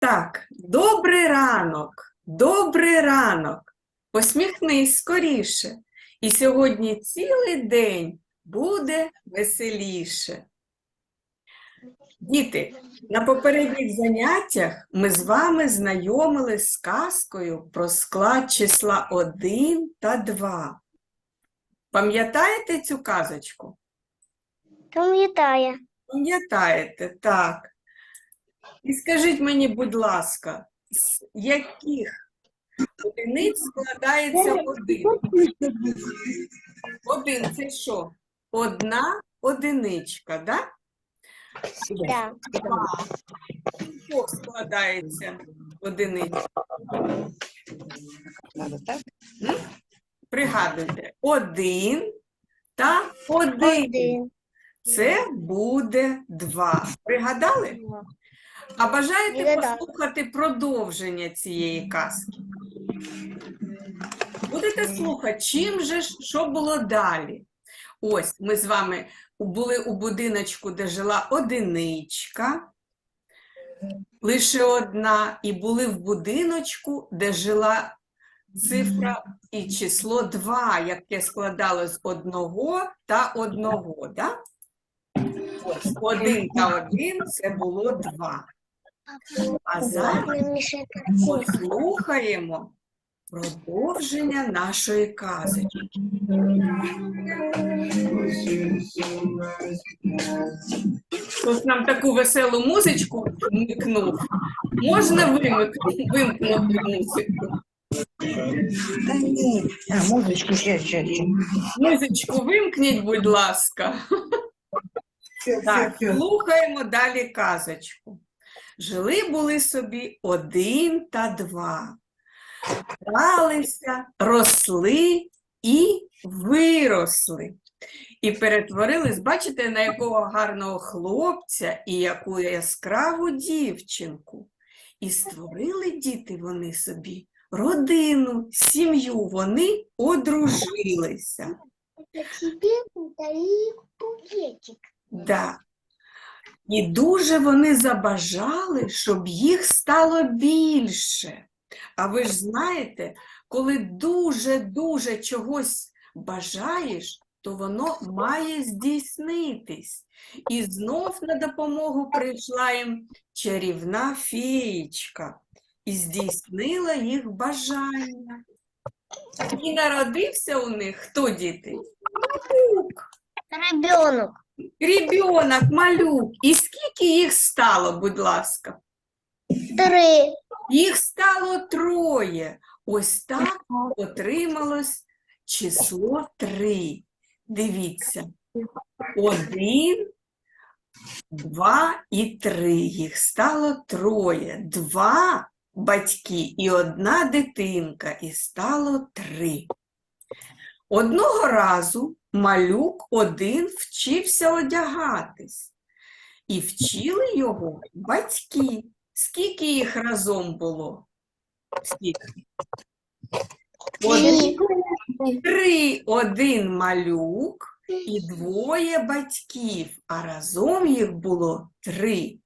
Так, добрий ранок, добрий ранок. Посміхнись скоріше. І сьогодні цілий день буде веселіше. Діти, на попередніх заняттях ми з вами знайомились з казкою про склад числа 1 та 2. Пам'ятаєте цю казочку? Пам'ятає. Пам'ятаєте, так. І скажіть мені, будь ласка, з яких одиниць складається один? Один це що? Одна одиничка, да? Так. З чого складається одиничка? Надо так? Пригадуйте, один та один. Один. Це буде два. Пригадали? А бажаєте послухати продовження цієї казки? Будете слухати, чим же ж, що було далі? Ось ми з вами були у будиночку, де жила одиничка, лише одна, і були в будиночку, де жила цифра і число 2, яке складало з одного та одного. Да? Ось один та один це було два. А зараз послухаємо продовження нашої казочки. Хтось нам таку веселу музичку вмикнув. Можна вимик- вимкнути музику? Та ні. А, музичку ще, ще, ще. Музичку вимкніть, будь ласка. Так, слухаємо далі казочку. Жили були собі один та два. Гралися, росли і виросли. І перетворились, бачите, на якого гарного хлопця і яку яскраву дівчинку. І створили діти вони собі родину, сім'ю, вони одружилися. Букетик. Да. І дуже вони забажали, щоб їх стало більше. А ви ж знаєте, коли дуже-дуже чогось бажаєш, то воно має здійснитись. І знов на допомогу прийшла їм чарівна феєчка і здійснила їх бажання. І народився у них хто діти? Ребенок. Ребенок, малюк. І скільки їх стало, будь ласка? Три. Їх стало троє. Ось так отрималось число три. Дивіться. Один, два і три. Їх стало троє. Два батьки і одна дитинка. І стало три. Одного разу малюк один вчився одягатись. І вчили його батьки. Скільки їх разом було? Скільки? Один, три, один малюк і двоє батьків, а разом їх було три.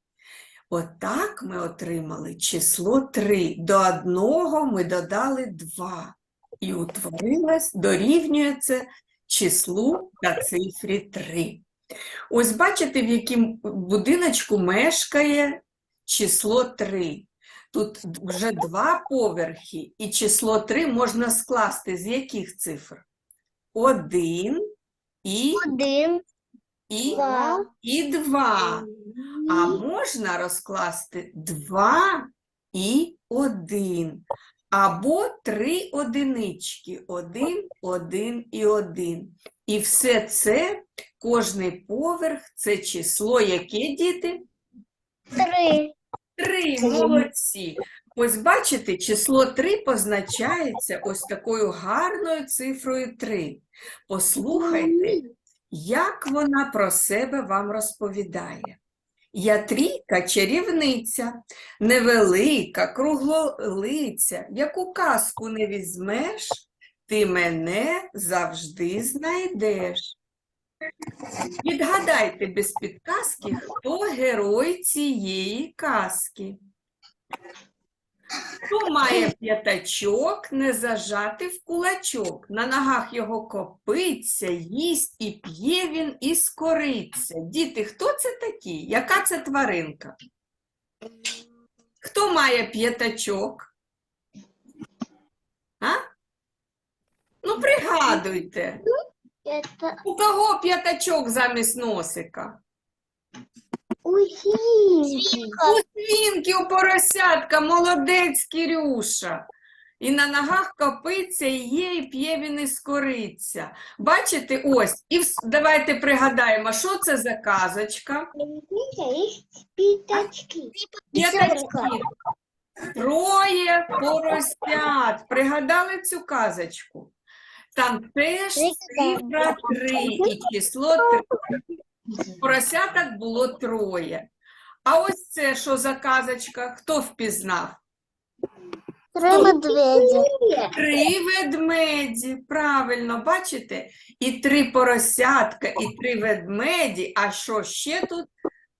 Отак ми отримали число три. До одного ми додали два. І утворилось, дорівнює це числу та цифрі три. Ось бачите, в якому будиночку мешкає число 3. Тут вже два поверхи, і число 3 можна скласти з яких цифр? Один і, Один. і, Два. і два. А можна розкласти 2 і 1. Або три одинички. 1, 1 і 1. І все це, кожний поверх, це число, яке діти? Три. Три, молодці. Ось бачите, число 3 позначається ось такою гарною цифрою 3. Послухайте, як вона про себе вам розповідає. Я трійка чарівниця, невелика, круглолиця, яку казку не візьмеш, ти мене завжди знайдеш. Відгадайте без підказки, хто герой цієї казки. Хто має п'ятачок, не зажати в кулачок. На ногах його копиться, їсть і п'є він із кориться. Діти, хто це такі? Яка це тваринка? Хто має п'ятачок? А? Ну, пригадуйте, у кого п'ятачок замість носика? У свинки, у поросятка, молодець Кірюша. І на ногах копиться, і є, і п'є він із кориця. Бачите, ось, і вс- давайте пригадаємо, що це за казочка? Пятачки. П'ятачки. Троє поросят. Пригадали цю казочку? Там теж цифра три і число три. Поросяток було троє. А ось це що за казочка? Хто впізнав? Три медведя. Три ведмеді, правильно, бачите? І три поросятка, і три ведмеді. А що ще тут?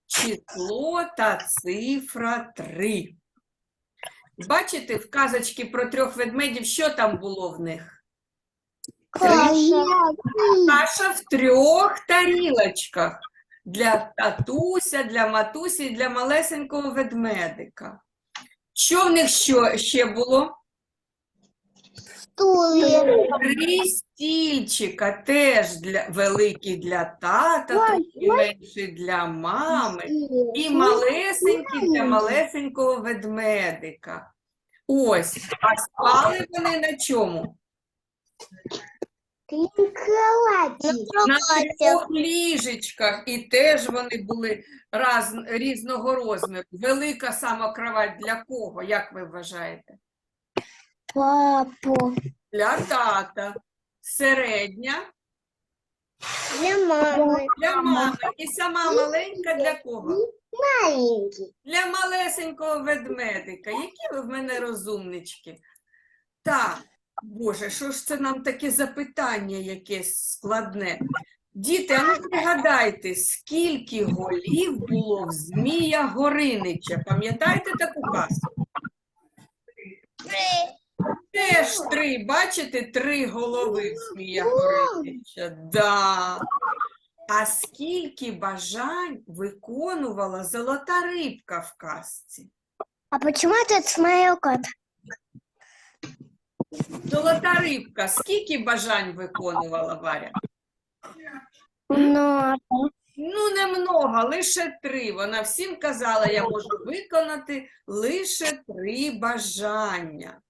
Число та цифра три. Бачите, в казочці про трьох ведмедів, що там було в них? Каша. Каша в трьох тарілочках. Для татуся, для матусі і для малесенького ведмедика. Що в них що ще було? Стулья. Три стільчика теж для великий для тата, трохи менший для мами, і малесенький для малесенького ведмедика. Ось, а спали вони на чому? На трьох ліжечках, і теж вони були раз, різного розміру. Велика сама кровать для кого, як ви вважаєте? Папу. Для тата. Середня Для мамы. для мами. І сама маленька для кого? Маленький. Для малесенького ведмедика. Які ви в мене розумнички? Так, Боже, що ж це нам таке запитання якесь складне? Діти, а ну пригадайте, скільки голів було в Змія Горинича? Пам'ятаєте таку казку? Теж три, бачите, три голови в Змія Горинича. Да. А скільки бажань виконувала золота рибка в казці? А почему этот смотрел кот? Золота рибка, скільки бажань виконувала Варя? Но. Ну, немного, лише три. Вона всім казала, я можу виконати лише три бажання.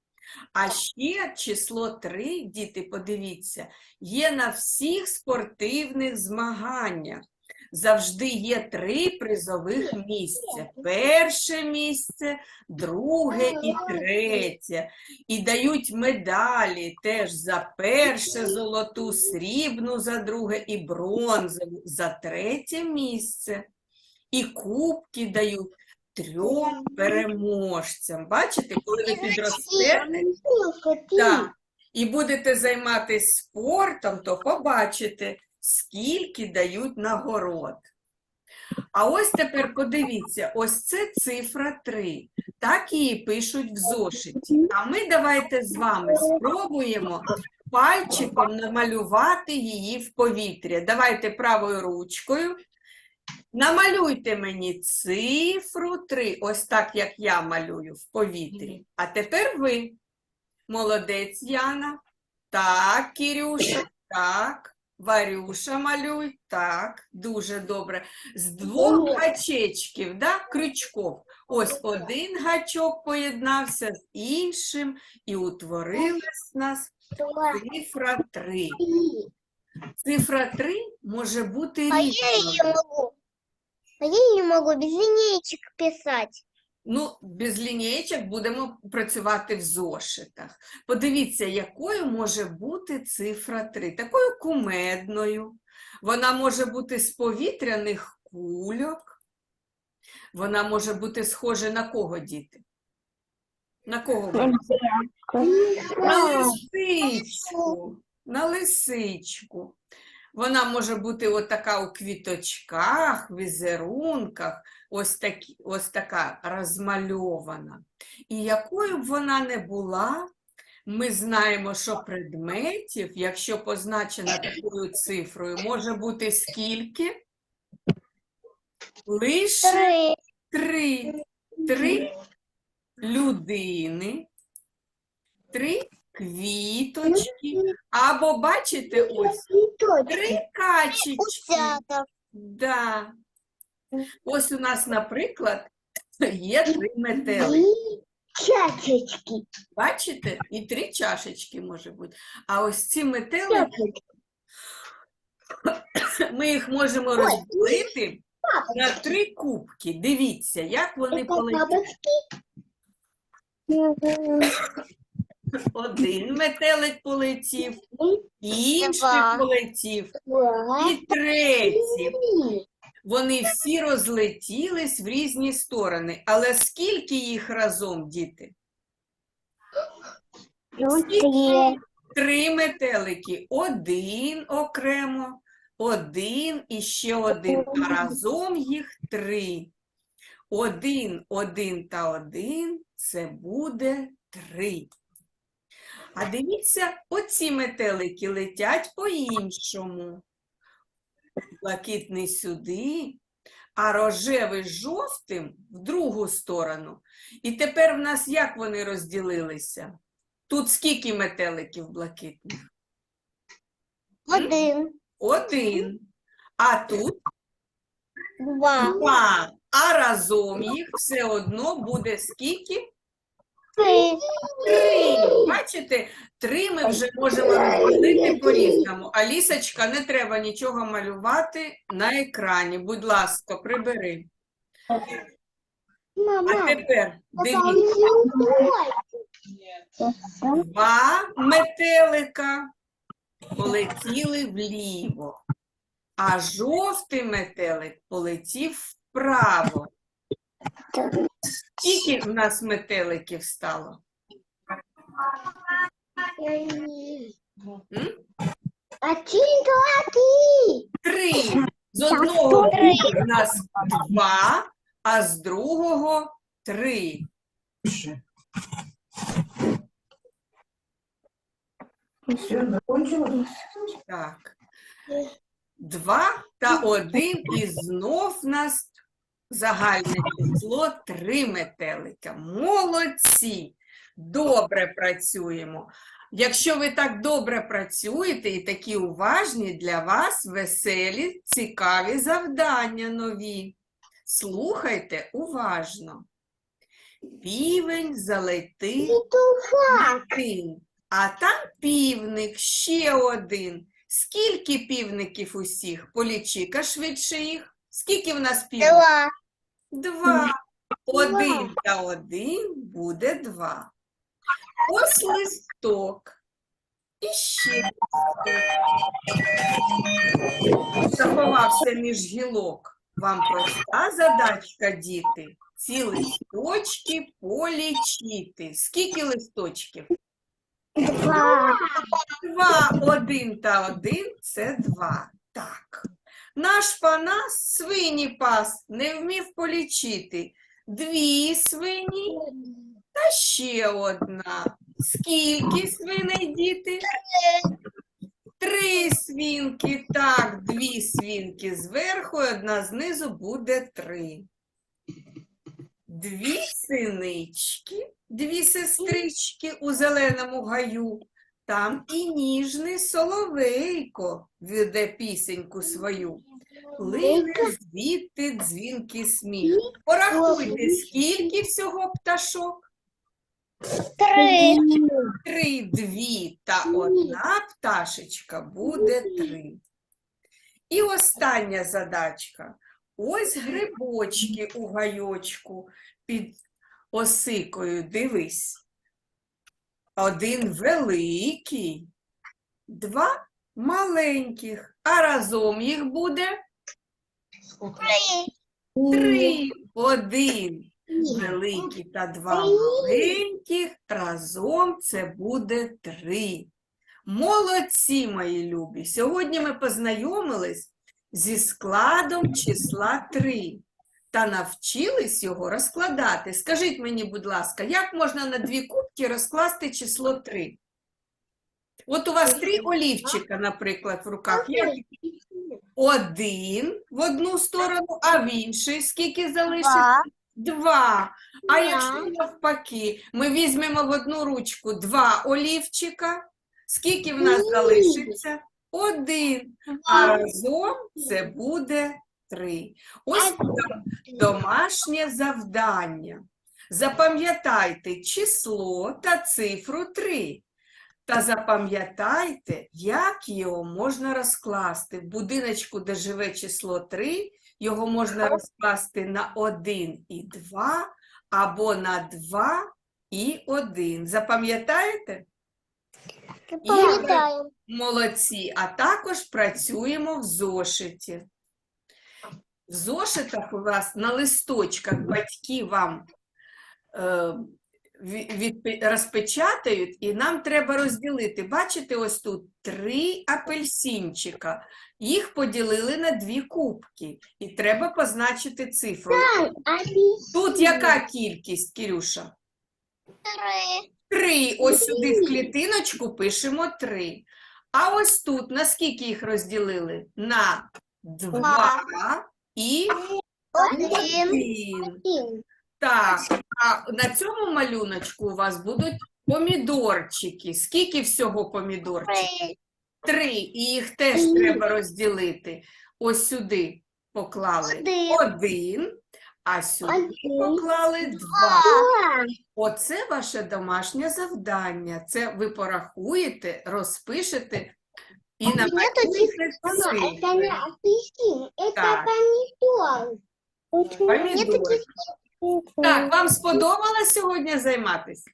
А ще число три, діти, подивіться, є на всіх спортивних змаганнях. Завжди є три призових місця. Перше місце, друге і третє. І дають медалі теж за перше золоту, срібну за друге і бронзову за третє місце. І кубки дають трьом переможцям. Бачите, коли ви підростете, так, і будете займатися спортом, то побачите, скільки дають нагород. А ось тепер подивіться, ось це цифра 3. Так її пишуть в зошиті. А ми давайте з вами спробуємо пальчиком намалювати її в повітря. Давайте правою ручкою. Намалюйте мені цифру 3, ось так, як я малюю в повітрі. А тепер ви. Молодець, Яна. Так, Кірюша, так. Варюша малюй, так, дуже добре. З двох гачечків, да, крючков. Ось один гачок поєднався з іншим і утворилась у нас цифра 3. Цифра 3 може бути різною. А я не могу без линеечек писать. Ну, без лінієчок будемо працювати в зошитах. Подивіться, якою може бути цифра 3. Такою кумедною. Вона може бути з повітряних кульок. Вона може бути схожа на кого, діти? На кого? вона? На лисичку. На лисичку. Вона може бути отака у квіточках, візерунках, ось, такі, ось така розмальована. І якою б вона не була, ми знаємо, що предметів, якщо позначена такою цифрою, може бути скільки? Лише Три. три. Три людини, три квіточки, або бачите, ось три качечки. Да. Ось у нас, наприклад, є три метели. Три чашечки. Бачите? І три чашечки може бути. А ось ці метели, ми їх можемо розділити на три кубки. Дивіться, як вони полетіли. Один метелик полетів, інший Два. полетів, і третій. Вони всі розлетілись в різні сторони. Але скільки їх разом, діти? Три. Три метелики. Один окремо, один і ще один. А разом їх три. Один, один та один це буде три. А дивіться, оці метелики летять по-іншому. Блакитний сюди, а рожевий жовтим в другу сторону. І тепер в нас як вони розділилися? Тут скільки метеликів блакитних? Один. Один. А тут Два. два. А разом їх все одно буде скільки? Три. Три. Бачите, три ми вже можемо розділити по-різному. Алісочка, не треба нічого малювати на екрані. Будь ласка, прибери. А Мама. тепер дивіться. Два метелика полетіли вліво, а жовтий метелик полетів вправо. Скільки в нас метеликів стало? М? Один, два, три. Три. З одного боку в нас два, а з другого три. Так. Два та один, і знов нас загальне число три метелика. Молодці! Добре працюємо. Якщо ви так добре працюєте і такі уважні, для вас веселі, цікаві завдання нові. Слухайте уважно. Півень залетив Петуха. а там півник ще один. Скільки півників усіх? Полічи-ка швидше їх. Скільки в нас півників? Два. Два. Один та один буде два. Ось листок. І ще листок. Заховався між гілок. Вам проста задачка, діти. Ці листочки полічити. Скільки листочків? Два. Два, один та один це два. Так. Наш панас свині пас не вмів полічити. Дві свині та ще одна. Скільки свиней, діти? Три свинки. Так, дві свинки зверху, і одна знизу буде три. Дві синички, дві сестрички у зеленому гаю. Там і ніжний соловейко веде пісеньку свою. Плине звідти дзвінки сміх. Порахуйте, скільки всього пташок? Три. Три, дві та одна пташечка буде три. І остання задачка. Ось грибочки у гайочку під осикою. Дивись. Один великий, два маленьких, а разом їх буде Три. три. Один великий та два маленьких, разом це буде три. Молодці, мої любі! Сьогодні ми познайомились зі складом числа 3 та навчились його розкладати. Скажіть мені, будь ласка, як можна на дві кубки розкласти число 3? От у вас три олівчика, наприклад, в руках. Один в одну сторону, а в іншій скільки залишиться? Два. А якщо навпаки, ми візьмемо в одну ручку два олівчика, скільки в нас залишиться? Один. А разом це буде три. Ось дом- домашнє завдання. Запам'ятайте число та цифру 3. Та запам'ятайте, як його можна розкласти. В будиночку, де живе число 3, його можна розкласти на 1 і 2, або на 2 і 1. Запам'ятаєте? Молодці, а також працюємо в зошиті. В зошитах у вас на листочках батьки вам е, ві- відпи- розпечатають, і нам треба розділити. Бачите, ось тут три апельсинчика. Їх поділили на дві кубки, і треба позначити цифру. Тут яка кількість, Кирюша? Три. Три. Ось сюди в клітиночку пишемо три. А ось тут на скільки їх розділили? На два і Один. Так, а на цьому малюночку у вас будуть помідорчики. Скільки всього помідорчиків? Три. Три. І їх теж треба розділити. Ось сюди поклали Один. один, а сюди Один. поклали два. Два. Оце ваше домашнє завдання. Це ви порахуєте, розпишете і Нет напишете Мама, это не цифри. апельсин, это Так. помидор. Нет Помідори. таких Так, вам сподобалось сьогодні займатися?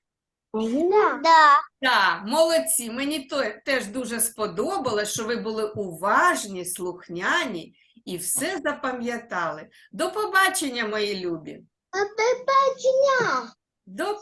Да. Да. Так, молодці. Мені то, теж дуже сподобалось, що ви були уважні, слухняні і все запам'ятали. До побачення, мої любі. А ты починял. До